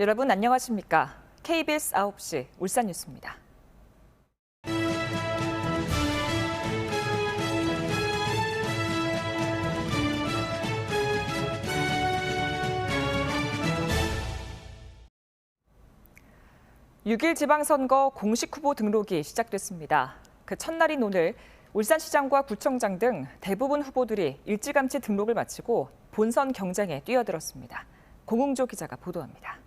여러분 안녕하십니까? KBS 9시 울산 뉴스입니다. (6일) 지방선거 공식 후보 등록이 시작됐습니다. 그 첫날인 오늘 울산시장과 구청장 등 대부분 후보들이 일찌감치 등록을 마치고 본선 경쟁에 뛰어들었습니다. 공웅조 기자가 보도합니다.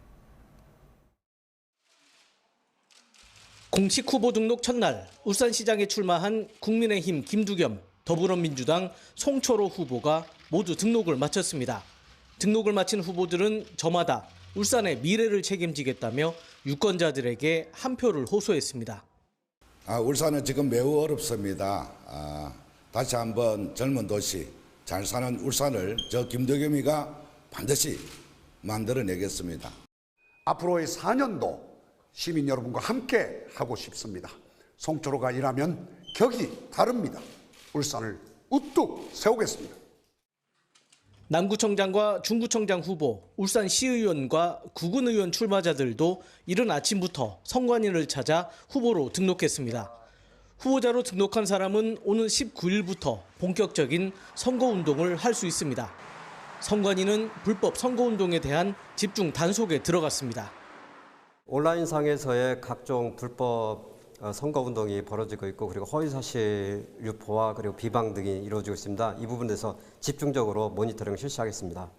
공식 후보 등록 첫날 울산시장에 출마한 국민의힘 김두겸, 더불어민주당 송철호 후보가 모두 등록을 마쳤습니다. 등록을 마친 후보들은 저마다 울산의 미래를 책임지겠다며 유권자들에게 한 표를 호소했습니다. 아, 울산은 지금 매우 어렵습니다. 아, 다시 한번 젊은 도시, 잘 사는 울산을 저 김덕겸이가 반드시 만들어내겠습니다. 앞으로의 4년도 시민 여러분과 함께 하고 싶습니다. 송초로가 일하면 격이 다릅니다. 울산을 우뚝 세우겠습니다. 남구청장과 중구청장 후보, 울산시의원과 구군의원 출마자들도 이른 아침부터 선관위를 찾아 후보로 등록했습니다. 후보자로 등록한 사람은 오는 19일부터 본격적인 선거운동을 할 수 있습니다. 선관위는 불법 선거운동에 대한 집중 단속에 들어갔습니다. 온라인상에서의 각종 불법 어, 선거 운동이 벌어지고 있고 그리고 허위 사실 유포와 그리고 비방 등이 이루어지고 있습니다. 이 부분에서 집중적으로 모니터링 실시하겠습니다.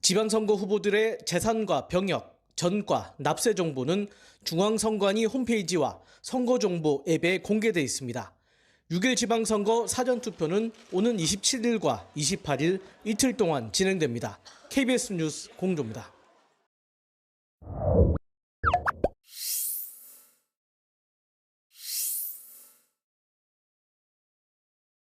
지방선거 후보들의 재산과 병역, 전과, 납세 정보는 중앙선관위 홈페이지와 선거정보 앱에 공개돼 있습니다. 6일 지방선거 사전투표는 오는 27일과 28일 이틀 동안 진행됩니다. KBS 뉴스 공조입니다.